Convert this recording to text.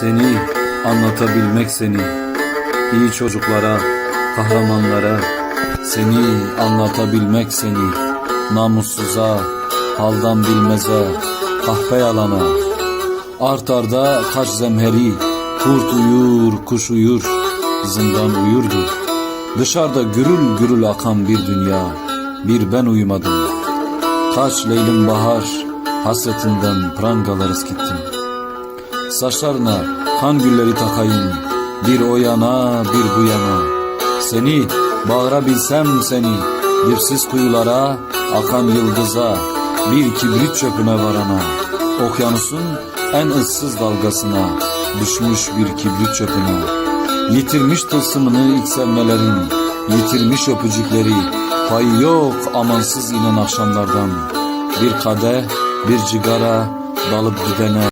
Seni anlatabilmek seni iyi çocuklara, kahramanlara seni anlatabilmek seni namussuza, haldan bilmeze, kahpe yalana art arda kaç zemheri kurt uyur, kuş uyur, zindan uyurdu. Dışarıda gürül gürül akan bir dünya, bir ben uyumadım. Kaç leylim bahar, hasretinden prangalar eskittim. Saçlarına kan gülleri takayım, bir o yana bir bu yana. Seni bağırabilsem seni, dipsiz kuyulara, akan yıldıza, bir kibrit çöpüne varana. Okyanusun en ıssız dalgasına, düşmüş bir kibrit çöpüne. Yitirmiş tılsımını ilk sevmelerin, yitirmiş öpücükleri, payı yok amansız inen akşamlardan. Bir kadeh, bir cigara, dalıp gidene.